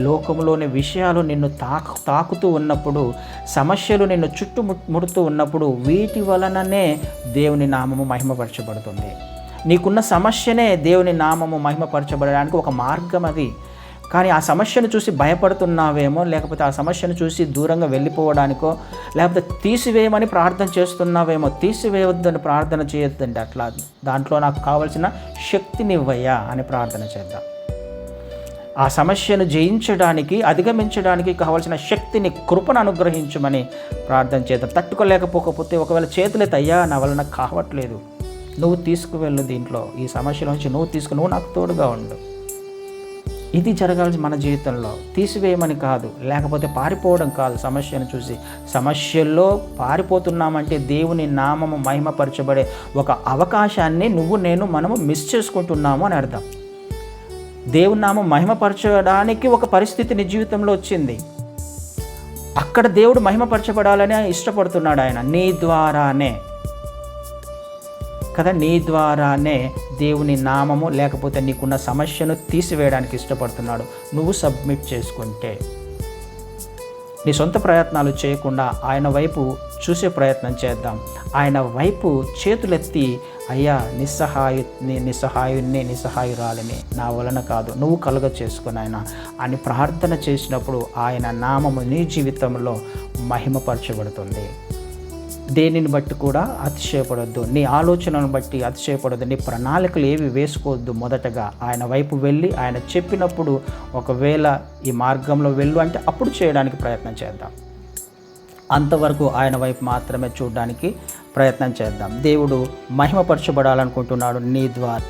లోకంలోని విషయాలు నిన్ను తాకు తాకుతూ ఉన్నప్పుడు సమస్యలు నిన్ను చుట్టుముడుతూ ఉన్నప్పుడు వీటి వలననే దేవుని నామము మహిమపరచబడుతుంది. నీకున్న సమస్యనే దేవుని నామము మహిమపరచబడడానికి ఒక మార్గం అది. కానీ ఆ సమస్యను చూసి భయపడుతున్నావేమో లేకపోతే ఆ సమస్యను చూసి దూరంగా వెళ్ళిపోవడానికో లేకపోతే తీసివేయమని ప్రార్థన చేస్తున్నావేమో తీసివేయవద్దని ప్రార్థన చేయొద్దండి అట్లా దాంట్లో నాకు కావలసిన శక్తినివ్వయ్యా అని ప్రార్థన చేద్దాం. ఆ సమస్యను జయించడానికి అధిగమించడానికి కావలసిన శక్తిని కృపను అనుగ్రహించమని ప్రార్థన చేద్దాం. తట్టుకోలేకపోకపోతే ఒకవేళ చేతులైతే అయ్యా నా వలన కావట్లేదు. నువ్వు తీసుకువెళ్ళు దీంట్లో. ఈ సమస్యల నుంచి నువ్వు తీసుకు నువ్వు నాకు తోడుగా ఉండు. ఇది జరగాల్సి మన జీవితంలో. తీసివేయమని కాదు లేకపోతే పారిపోవడం కాదు సమస్యను చూసి. సమస్యల్లో పారిపోతున్నామంటే దేవుని నామము మహిమపరచబడే ఒక అవకాశాన్ని నువ్వు నేను మనము మిస్ చేసుకుంటున్నాము అని అర్థం. దేవుని నామం మహిమపరచడానికి ఒక పరిస్థితి నీ జీవితంలో వచ్చింది. అక్కడ దేవుడు మహిమపరచబడాలని ఇష్టపడుతున్నాడు ఆయన. నీ ద్వారానే. కదా నీ ద్వారానే దేవుని నామము లేకపోతే నీకున్న సమస్యను తీసివేయడానికి ఇష్టపడుతున్నాడు. నువ్వు సబ్మిట్ చేసుకుంటే. నీ సొంత ప్రయత్నాలు చేయకుండా ఆయన వైపు చూసే ప్రయత్నం చేద్దాం. ఆయన వైపు చేతులెత్తి అయ్యా నిస్సహాయు నీ నిస్సహాయురాలిని నా వలన కాదు నువ్వు కలుగ చేసుకుని ఆయన అని ప్రార్థన చేసినప్పుడు ఆయన నామము నీ జీవితంలో మహిమపరచబడుతుంది. దేనిని బట్టి కూడా అతిశయపడొద్దు నీ ఆలోచనను బట్టి అతిశయపడొద్దు నీ ప్రణాళికలు ఏవి వేసుకోవద్దు మొదటగా. ఆయన వైపు వెళ్ళి ఆయన చెప్పినప్పుడు ఒకవేళ ఈ మార్గంలో వెళ్ళు అంటే అప్పుడు చేయడానికి ప్రయత్నం చేద్దాం. అంతవరకు ఆయన వైపు మాత్రమే చూడడానికి ప్రయత్నం చేద్దాం. దేవుడు మహిమపరచబడాలనుకుంటున్నాడు నీ ద్వారా.